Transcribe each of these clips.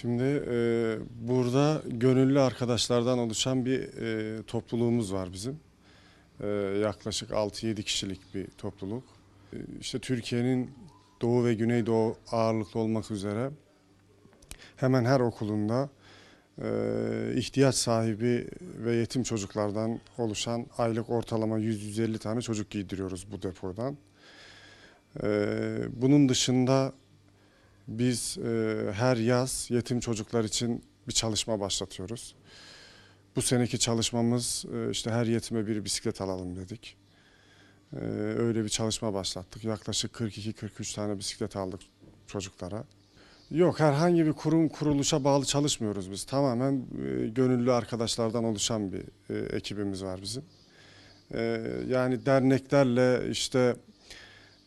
Şimdi e, burada gönüllü arkadaşlardan oluşan bir e, topluluğumuz var bizim. E, yaklaşık 6-7 kişilik bir topluluk. E, işte Türkiye'nin Doğu ve Güneydoğu ağırlıklı olmak üzere hemen her okulunda e, ihtiyaç sahibi ve yetim çocuklardan oluşan aylık ortalama 100-150 tane çocuk giydiriyoruz bu depodan. E, bunun dışında biz e, her yaz yetim çocuklar için bir çalışma başlatıyoruz. Bu seneki çalışmamız e, işte her yetime bir bisiklet alalım dedik. E, öyle bir çalışma başlattık. Yaklaşık 42-43 tane bisiklet aldık çocuklara. Yok herhangi bir kurum kuruluşa bağlı çalışmıyoruz biz. Tamamen e, gönüllü arkadaşlardan oluşan bir e, ekibimiz var bizim. E, yani derneklerle işte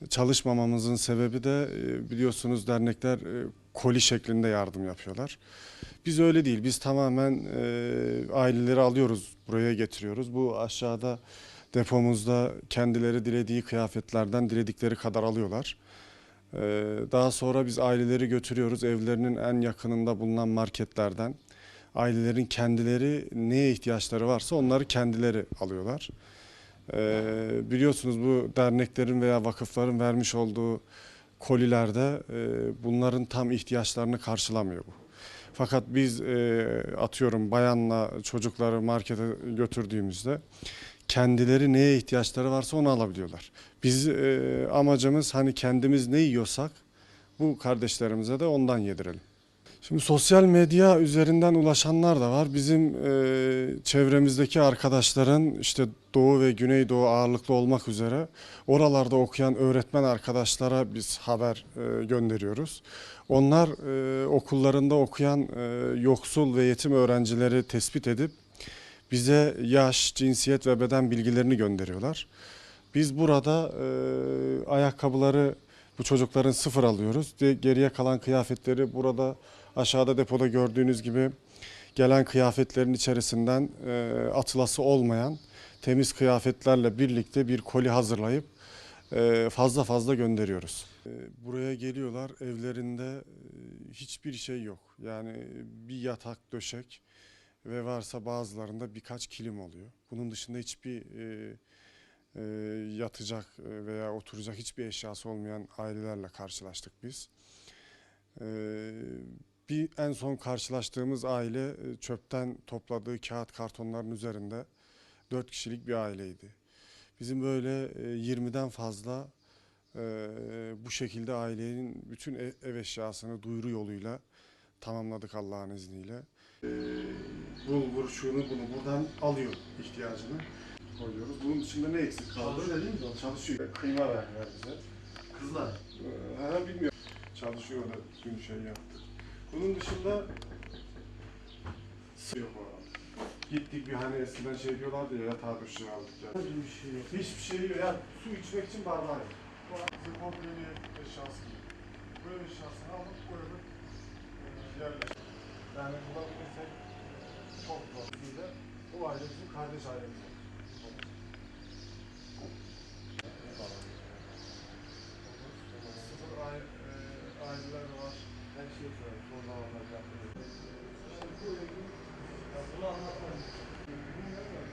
çalışmamamızın sebebi de e, biliyorsunuz dernekler e, koli şeklinde yardım yapıyorlar. Biz öyle değil. Biz tamamen e, aileleri alıyoruz, buraya getiriyoruz. Bu aşağıda depomuzda kendileri dilediği kıyafetlerden diledikleri kadar alıyorlar. Daha sonra biz aileleri götürüyoruz evlerinin en yakınında bulunan marketlerden. Ailelerin kendileri neye ihtiyaçları varsa onları kendileri alıyorlar. Ee, biliyorsunuz bu derneklerin veya vakıfların vermiş olduğu kolilerde e, bunların tam ihtiyaçlarını karşılamıyor bu. Fakat biz e, atıyorum bayanla çocukları markete götürdüğümüzde kendileri neye ihtiyaçları varsa onu alabiliyorlar. Biz e, amacımız hani kendimiz ne yiyorsak bu kardeşlerimize de ondan yedirelim. Şimdi sosyal medya üzerinden ulaşanlar da var. Bizim e, çevremizdeki arkadaşların işte Doğu ve Güneydoğu ağırlıklı olmak üzere oralarda okuyan öğretmen arkadaşlara biz haber e, gönderiyoruz. Onlar e, okullarında okuyan e, yoksul ve yetim öğrencileri tespit edip bize yaş, cinsiyet ve beden bilgilerini gönderiyorlar. Biz burada e, ayakkabıları bu çocukların sıfır alıyoruz. De- Geriye kalan kıyafetleri burada aşağıda depoda gördüğünüz gibi gelen kıyafetlerin içerisinden e, atılası olmayan temiz kıyafetlerle birlikte bir koli hazırlayıp e, fazla fazla gönderiyoruz. E, buraya geliyorlar evlerinde e, hiçbir şey yok. Yani bir yatak döşek ve varsa bazılarında birkaç kilim oluyor. Bunun dışında hiçbir e, e, yatacak e, veya oturacak hiçbir eşyası olmayan ailelerle karşılaştık biz. E, bir en son karşılaştığımız aile e, çöpten topladığı kağıt kartonların üzerinde dört kişilik bir aileydi. Bizim böyle e, 20'den fazla e, bu şekilde ailenin bütün ev, ev eşyasını duyuru yoluyla tamamladık Allah'ın izniyle. E, bulgur şunu bunu buradan alıyor ihtiyacını koyuyoruz. Bunun dışında ne eksik kaldı? Çalışıyor değil mi? Çalışıyor. Kıyma verdiler bize. Kızlar. Ee, bilmiyorum. Çalışıyor da dün şey yaptı. Bunun dışında yok. Gittik bir hani eskiden şey diyorlardı ya yatağı döşeği aldık ya. Böyle bir şey yok. Hiçbir şey yok. Ya su içmek için bardağı yok. Bu bizim komple bir eşyası gibi. Bu ev eşyasını alıp koyup e, yerleştirdik. Yani bulabilirsek e, çok zor. Bir de bu aile bizim kardeş ailemiz. Şey, yani bunu anlatmak. Bunu.